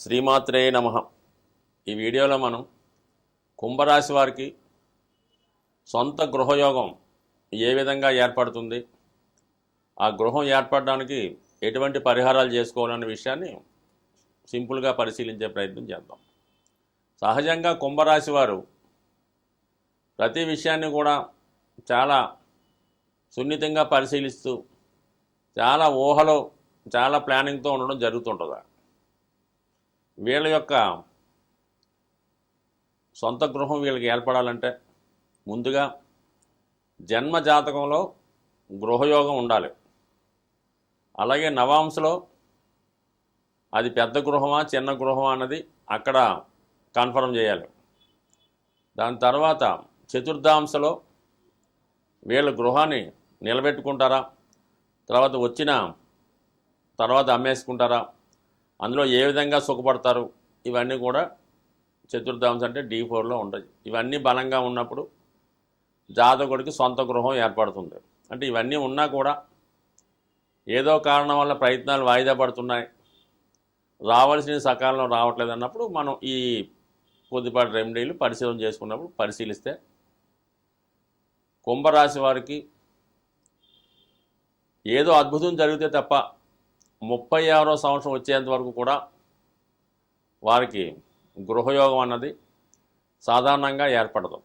శ్రీమాత్రే నమ. ఈ వీడియోలో మనం కుంభరాశి వారికి సొంత గృహయోగం ఏ విధంగా ఏర్పడుతుంది ఆ గృహం ఏర్పడడానికి ఎటువంటి పరిహారాలు చేసుకోవాలనే విషయాన్ని సింపుల్గా పరిశీలించే ప్రయత్నం చేద్దాం. సహజంగా కుంభరాశి వారు ప్రతి విషయాన్ని కూడా చాలా సున్నితంగా పరిశీలిస్తూ చాలా ఊహలో చాలా ప్లానింగ్తో ఉండడం జరుగుతుంటుంది? వీళ్ళ యొక్క సొంత గృహం వీళ్ళకి ఏర్పడాలంటే ముందుగా జన్మ జాతకంలో గృహయోగం ఉండాలి. అలాగే నవాంశలో అది పెద్ద గృహమా చిన్న గృహమా అన్నది అక్కడ కన్ఫర్మ్ చేయాలి. దాని తర్వాత చతుర్థాంశలో వీళ్ళ గృహాన్ని నిలబెట్టుకుంటారా? తర్వాత వచ్చిన తర్వాత అమ్మేసుకుంటారా? అందులో ఏ విధంగా సుఖపడతారు? ఇవన్నీ కూడా చతుర్థాంశం అంటే డీ ఫోర్లో ఉండదు ఇవన్నీ బలంగా ఉన్నప్పుడు జాతకుడికి సొంత గృహం ఏర్పడుతుంది. అంటే ఇవన్నీ ఉన్నా కూడా ఏదో కారణం వల్ల ప్రయత్నాలు వాయిదా పడుతున్నాయి. రావాల్సిన సకాలంలో రావట్లేదు అన్నప్పుడు మనం ఈ కొద్దిపాటి రెమెడీలు పరిశీలన చేసుకున్నప్పుడు పరిశీలిస్తే కుంభరాశి వారికి ఏదో అద్భుతం జరిగితే తప్ప ముప్పై ఆరో సంవత్సరం వచ్చేంత వరకు కూడా వారికి గృహయోగం అన్నది సాధారణంగా ఏర్పడదు.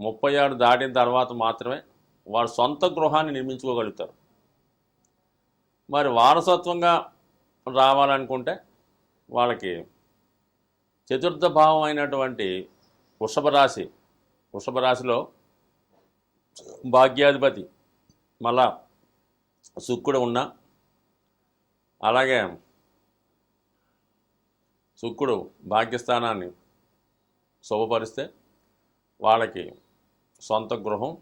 ముప్పై ఆరు దాటిన తర్వాత మాత్రమే వారు సొంత గృహాన్ని నిర్మించుకోగలుగుతారు. మరి వారసత్వంగా రావాలనుకుంటే వాళ్ళకి చతుర్థ భావం అయినటువంటి వృషభ రాశి వృషభ రాశిలో భాగ్యాధిపతి మళ్ళా శుక్రుడు ఉన్న అలాగే శుక్రుడు భాగ్యస్థానాన్ని శుభపరిస్తే వాళ్ళకి సొంత గృహం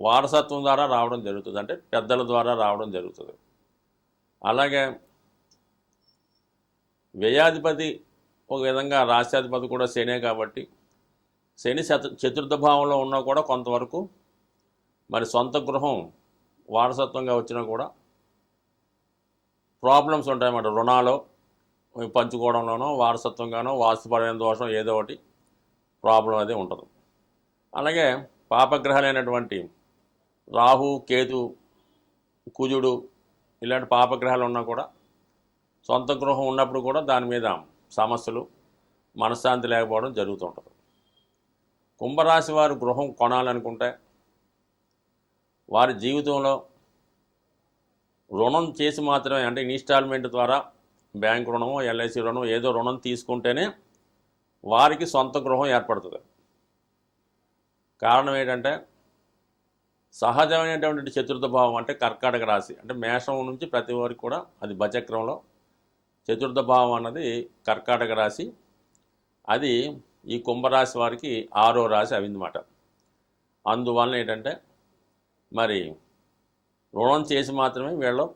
వారసత్వం ద్వారా రావడం జరుగుతుంది. అంటే పెద్దల ద్వారా రావడం జరుగుతుంది. అలాగే వ్యయాధిపతి ఒక విధంగా రాష్ట్రాధిపతి కూడా శనే కాబట్టి శని శత చతుర్థ భావంలో ఉన్నా కూడా కొంతవరకు మరి సొంత గృహం వారసత్వంగా వచ్చినా కూడా ప్రాబ్లమ్స్ ఉంటాయన్నమాట. రుణాలు పంచుకోవడంలోనో వారసత్వంగానో వాస్తుపరమైన దోషం ఏదో ఒకటి ప్రాబ్లం అది ఉంటుంది. అలాగే పాపగ్రహాలైనటువంటి రాహు కేతు కుజుడు ఇలాంటి పాపగ్రహాలు ఉన్నా కూడా సొంత గృహం ఉన్నప్పుడు కూడా దాని మీద సమస్యలు మనశ్శాంతి లేకపోవడం జరుగుతుంటుంది. కుంభరాశి వారు గృహం కొనాలనుకుంటే వారి జీవితంలో రుణం చేసి మాత్రమే అంటే ఇన్స్టాల్మెంట్ ద్వారా బ్యాంక్ రుణమో ఎల్ఐసి రుణం ఏదో రుణం తీసుకుంటేనే వారికి సొంత గృహం ఏర్పడుతుంది. కారణం ఏంటంటే సహజమైనటువంటి చతుర్థ భావం అంటే కర్కాటక రాశి. అంటే మేషం నుంచి ప్రతి వారికి కూడా అది బచక్రంలో చతుర్థ భావం అన్నది కర్కాటక రాశి. అది ఈ కుంభరాశి వారికి ఆరో రాశి అవిందన్నమాట అందువలన ఏంటంటే మరి రుణం చేసి మాత్రమే వీళ్ళు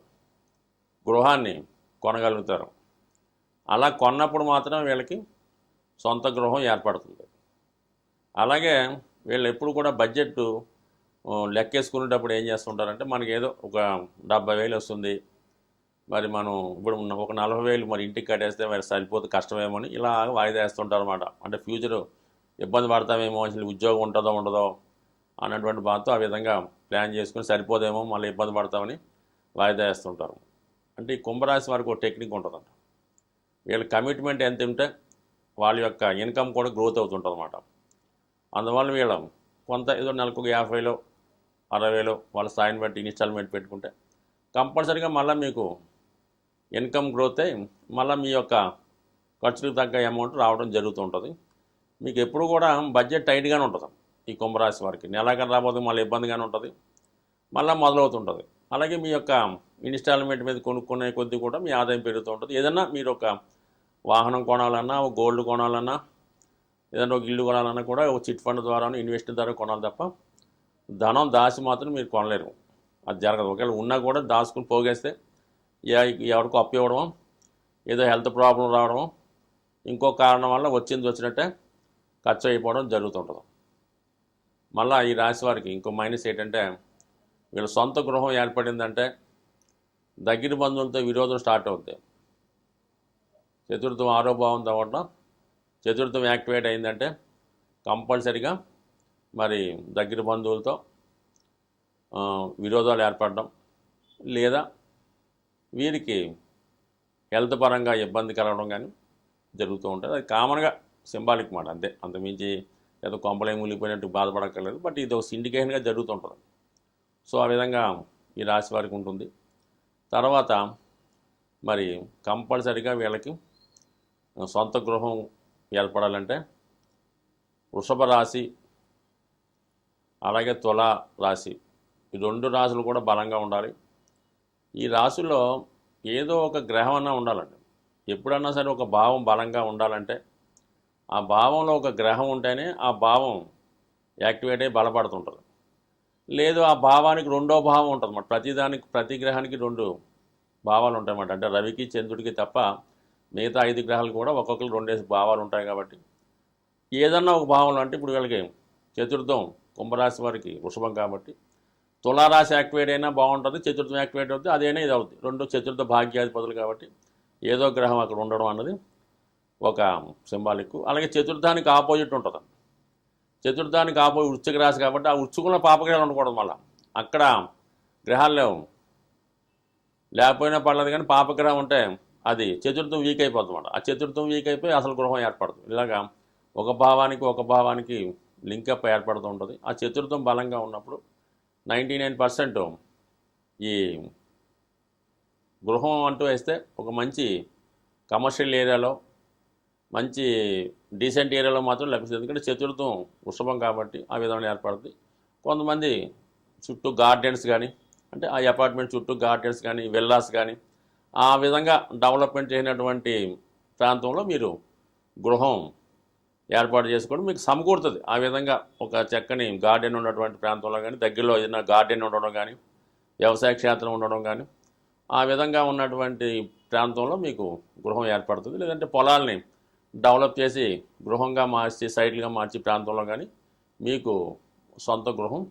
గృహాన్ని కొనగలుగుతారు. అలా కొన్నప్పుడు మాత్రమే వీళ్ళకి సొంత గృహం ఏర్పడుతుంది. అలాగే వీళ్ళు ఎప్పుడు కూడా బడ్జెట్ లెక్కేసుకునేటప్పుడు ఏం చేస్తుంటారంటే మనకి ఏదో ఒక డెబ్బై వేలు వస్తుంది. మరి మనం ఇప్పుడు ఒక నలభై వేలు మరి ఇంటికి కట్టేస్తే మరి సరిపోతే కష్టమేమో అని ఇలా వాయిదా వేస్తుంటారు అనమాట అంటే ఫ్యూచర్ ఇబ్బంది పడతామేమో అసలు ఉద్యోగం ఉంటుందో ఉండదో అన్నటువంటి బాధతో ఆ విధంగా ప్లాన్ చేసుకుని సరిపోదేమో మళ్ళీ ఇబ్బంది పడతామని వాయిదా వేస్తుంటారు. అంటే ఈ కుంభరాశి వారికి ఒక టెక్నిక్ ఉంటుందంట. వీళ్ళ కమిట్మెంట్ ఎంత ఉంటే వాళ్ళ యొక్క ఇన్కమ్ కూడా గ్రోత్ అవుతుంటుంది అనమాట అందువల్ల వీళ్ళ కొంత ఏదో నెలకు ఒక యాభైలో అరవైలో వాళ్ళ స్థాయిని బట్టి ఇన్స్టాల్మెంట్ పెట్టుకుంటే కంపల్సరీగా మళ్ళీ మీకు ఇన్కమ్ గ్రోత్ అయి మళ్ళీ మీ యొక్క ఖర్చులకు తగ్గ అమౌంట్ రావడం జరుగుతూ ఉంటుంది. మీకు ఎప్పుడు కూడా బడ్జెట్ టైట్గానే ఉంటుంది ఈ కుంభరాశి వారికి. నెలాఖరు రాబోతుంది మళ్ళీ ఇబ్బందిగానే ఉంటుంది మళ్ళీ మొదలవుతుంటుంది. అలాగే మీ యొక్క ఇన్స్టాల్మెంట్ మీద కొనుక్కునే కొద్దీ కూడా మీ ఆదాయం పెరుగుతూ ఉంటుంది. ఏదన్నా మీరు ఒక వాహనం కొనాలన్నా ఒక గోల్డ్ కొనాలన్నా ఏదైనా ఒక ఇల్లు కొనాలన్నా కూడా ఒక చిట్ ఫండ్ ద్వారా ఇన్వెస్ట్ ద్వారా కొనాలి తప్ప ధనం దాచి మాత్రం మీరు కొనలేరు. అది జరగదు. ఒకవేళ ఉన్నా కూడా దాచుకుని పోగేస్తే ఎ- ఎవరికో అప్పు ఇవ్వడం ఏదో హెల్త్ ప్రాబ్లం రావడం ఇంకో కారణం వల్ల వచ్చింది వచ్చినట్టే ఖర్చు అయిపోవడం జరుగుతుంటుంది. మళ్ళీ ఈ రాశి వారికి ఇంకో మైనస్ ఏంటంటే వీళ్ళ సొంత గృహం ఏర్పడిందంటే దగ్గర బంధువులతో విరోధం స్టార్ట్ అవుతాయి చతుర్థం ఆరో భావం తర్వాత చతుర్థం యాక్టివేట్ అయిందంటే కంపల్సరిగా మరి దగ్గర బంధువులతో విరోధాలు ఏర్పడడం లేదా వీరికి హెల్త్ పరంగా ఇబ్బంది కలగడం కానీ జరుగుతూ ఉంటుంది. అది కామన్గా సింబాలిక్ మాట అంతే. అంతమించి ఏదో కొంపలేం మూలిపోయినట్టు బాధపడక్కర్లేదు. బట్ ఇది ఒక సిండికేషన్గా జరుగుతుంటుంది. సో ఆ విధంగా ఈ రాశి వారికి ఉంటుంది. తర్వాత మరి కంపల్సరిగా వీళ్ళకి సొంత గృహం ఏర్పడాలంటే వృషభ రాశి అలాగే తుల రాశి. ఈ రెండు రాశులు కూడా బలంగా ఉండాలి. ఈ రాశిలో ఏదో ఒక గ్రహం అన్నా ఉండాలండి. ఎప్పుడన్నా సరే ఒక భావం బలంగా ఉండాలంటే ఆ భావంలో ఒక గ్రహం ఉంటేనే ఆ భావం యాక్టివేట్ అయ్యి బలపడుతుంటుంది. లేదు ఆ భావానికి రెండో భావం ఉంటుంది అన్నమాట. ప్రతిదానికి ప్రతి గ్రహానికి రెండు భావాలు ఉంటాయన్నమాట అంటే రవికి చంద్రుడికి తప్ప మిగతా ఐదు గ్రహాలు కూడా ఒక్కొక్కరు రెండేసి భావాలు ఉంటాయి కాబట్టి ఏదన్నా ఒక భావంలో అంటే ఇప్పుడు వీళ్ళకి చతుర్థం కుంభరాశి వారికి వృషభం కాబట్టి తులారాశి యాక్టివేట్ అయినా బాగుంటుంది చతుర్థం యాక్టివేట్ అవుతుంది అదైనా ఇది అవుతుంది రెండు చతుర్థ భాగ్యాధిపతులు కాబట్టి ఏదో గ్రహం అక్కడ ఉండడం అన్నది ఒక సింబాలిక్. అలాగే చతుర్థానికి ఆపోజిట్ ఉంటుంది. చతుర్థానికి ఆపోజిట్ వృశ్చిక రాశి కాబట్టి ఆ వృశ్చికంలో పాపగ్రహాలు ఉండకూడదు మళ్ళీ. అక్కడ గ్రహాల్లో లేకపోయినా పర్లేదు కానీ పాపగ్రహం ఉంటే అది చతుర్థం వీక్ అయిపోతుంది ఆ చతుర్థం వీక్ అయిపోయి అసలు గృహం ఏర్పడుతుంది ఇలాగా ఒక భావానికి ఒక భావానికి లింకప్ ఏర్పడుతూ ఉంటుంది. ఆ చతుర్థం బలంగా ఉన్నప్పుడు నైంటీ నైన్ పర్సెంట్ ఈ గృహం అంటూ వేస్తే ఒక మంచి కమర్షియల్ ఏరియాలో మంచి డీసెంట్ ఏరియాలో మాత్రం లభిస్తుంది ఎందుకంటే చతుర్థం వృషభం కాబట్టి ఆ విధంగా ఏర్పడుతుంది. కొంతమంది చుట్టూ గార్డెన్స్ కానీ అంటే ఆ అపార్ట్మెంట్ చుట్టూ గార్డెన్స్ కానీ విల్లాస్ కానీ ఆ విధంగా డెవలప్మెంట్ చేసినటువంటి ప్రాంతంలో మీరు గృహం ఏర్పాటు చేసుకోవడం మీకు సమకూరుతుంది. ఆ విధంగా ఒక చక్కని గార్డెన్ ఉన్నటువంటి ప్రాంతంలో కానీ దగ్గరలో ఏదైనా గార్డెన్ ఉండడం కానీ వ్యవసాయ క్షేత్రం ఉండడం కానీ ఆ విధంగా ఉన్నటువంటి ప్రాంతంలో మీకు గృహం ఏర్పడుతుంది. లేదంటే పొలాల్ని డెవలప్ చేసి గృహంగా మార్చి సైట్లుగా మార్చి ప్రాంతంలో కానీ మీకు సొంత గృహం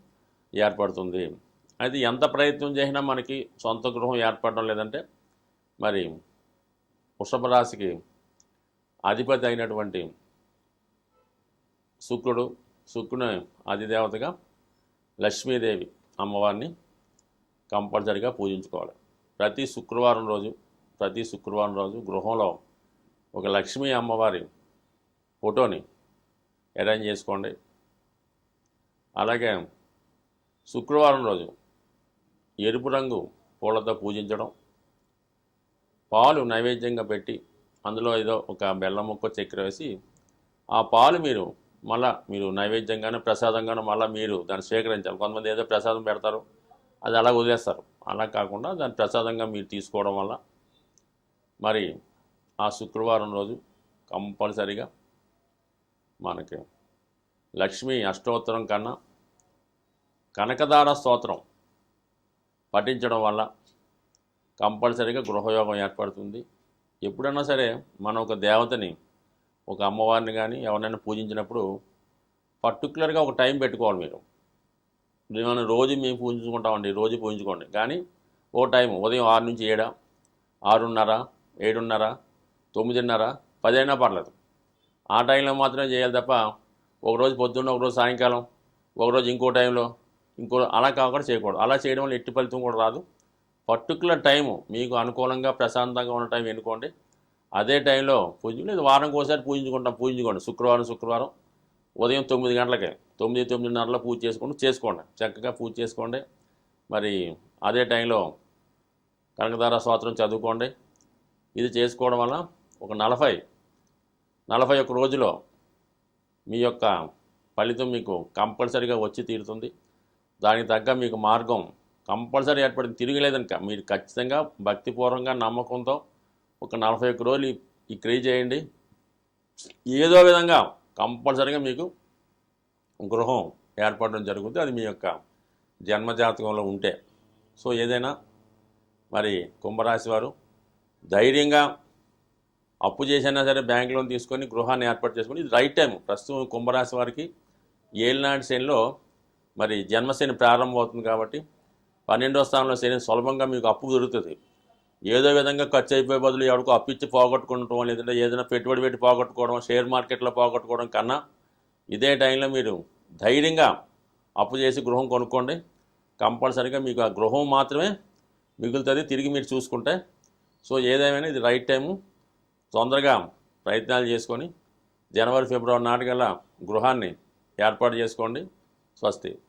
ఏర్పడుతుంది. అయితే ఎంత ప్రయత్నం చేసినా మనకి సొంత గృహం ఏర్పడడం లేదంటే మరి వృషభ రాశికి అధిపతి అయినటువంటి శుక్రుడు శుక్రుని అధిదేవతగా లక్ష్మీదేవి అమ్మవారిని కంపల్సరిగా పూజించుకోవాలి. ప్రతి శుక్రవారం రోజు ప్రతి శుక్రవారం రోజు గృహంలో ఒక లక్ష్మీ అమ్మవారి ఫోటోని అరేంజ్ చేసుకోండి. అలాగే శుక్రవారం రోజు ఎరుపు రంగు పూలతో పూజించడం పాలు నైవేద్యంగా పెట్టి అందులో ఏదో ఒక బెల్లం ముక్క చక్కెర వేసి ఆ పాలు మీరు మళ్ళా మీరు నైవేద్యంగానే ప్రసాదంగానే మళ్ళీ మీరు దాన్ని స్వీకరించాలి. కొంతమంది ఏదో ప్రసాదం పెడతారు అది అలా వదిలేస్తారు. అలా కాకుండా దాన్ని ప్రసాదంగా మీరు తీసుకోవడం వల్ల మరి ఆ శుక్రవారం రోజు కంపల్సరిగా మనకి లక్ష్మీ అష్టోత్తరం కన్నా కనకదార స్తోత్రం పఠించడం వల్ల కంపల్సరీగా గృహయోగం ఏర్పడుతుంది. ఎప్పుడైనా సరే మనం ఒక దేవతని ఒక అమ్మవారిని కానీ ఎవరినైనా పూజించినప్పుడు పర్టికులర్గా ఒక టైం పెట్టుకోవాలి మీరు. మనం రోజు మేము పూజించుకుంటామండి రోజు పూజించుకోండి. కానీ ఓ టైం ఉదయం ఆరు నుంచి ఏడా ఆరున్నర ఏడున్నర తొమ్మిదిన్నర పదైనా పర్లేదు. ఆ టైంలో మాత్రమే చేయాలి తప్ప ఒకరోజు పొద్దున్న ఒకరోజు సాయంకాలం ఒకరోజు ఇంకో టైంలో ఇంకో అలా కాకుండా చేయకూడదు. అలా చేయడం వల్ల ఎట్టి ఫలితం కూడా రాదు. పర్టికులర్ టైము మీకు అనుకూలంగా ప్రశాంతంగా ఉన్న టైం ఎన్నుకోండి. అదే టైంలో పూజ లేదు వారం ఒకసారి పూజించుకుంటాం. పూజించుకోండి. శుక్రవారం శుక్రవారం. ఉదయం తొమ్మిది గంటలకే. తొమ్మిది తొమ్మిదిన్నరలో పూజ చేసుకోండి. చేసుకోండి. చక్కగా పూజ చేసుకోండి. మరి అదే టైంలో కనకదార స్వాత్రం చదువుకోండి. ఇది చేసుకోవడం వల్ల ఒక నలభై నలభై ఒక్క రోజులో మీ యొక్క ఫలితం మీకు కంపల్సరీగా వచ్చి తీరుతుంది. దానికి తగ్గ మీకు మార్గం కంపల్సరీ ఏర్పడింది తిరగలేదనుక మీరు ఖచ్చితంగా భక్తిపూర్వకంగా నమ్మకంతో ఒక నలభై ఒక్క రోజులు ఈ- ఈ క్రియ చేయండి. ఏదో విధంగా కంపల్సరీగా మీకు గృహం ఏర్పడడం జరుగుతుంది. అది మీ యొక్క జన్మజాతకంలో ఉంటే. సో ఏదైనా మరి కుంభరాశి వారు ధైర్యంగా అప్పు చేసినా సరే బ్యాంక్ లోన్ తీసుకొని గృహాన్ని ఏర్పాటు చేసుకొని ఇది రైట్ టైం ప్రస్తుతం కుంభరాశి వారికి ఏలినాటి శనిలో మరి జన్మశని ప్రారంభం అవుతుంది కాబట్టి పన్నెండో స్థానంలో శని సులభంగా మీకు అప్పు దొరుకుతుంది. ఏదో విధంగా ఖర్చు అయిపోయే బదులు ఎవరికో అప్పిచ్చి పోగొట్టుకుంటాం లేదంటే ఏదైనా పెట్టుబడి పెట్టి పోగొట్టుకోవడం షేర్ మార్కెట్లో పోగొట్టుకోవడం కన్నా ఇదే టైంలో మీరు ధైర్యంగా అప్పు చేసి గృహం కొనుక్కోండి. కంపల్సరీగా మీకు ఆ గృహం మాత్రమే మిగులుతుంది. తిరిగి మీరు చూసుకుంటే సో ఏదేమైనా ఇది రైట్ టైము తొందరగా ప్రయత్నాలు చేసుకొని జనవరి ఫిబ్రవరి నాటికల్లా గృహాన్ని ఏర్పాటు చేసుకోండి. స్వస్తి.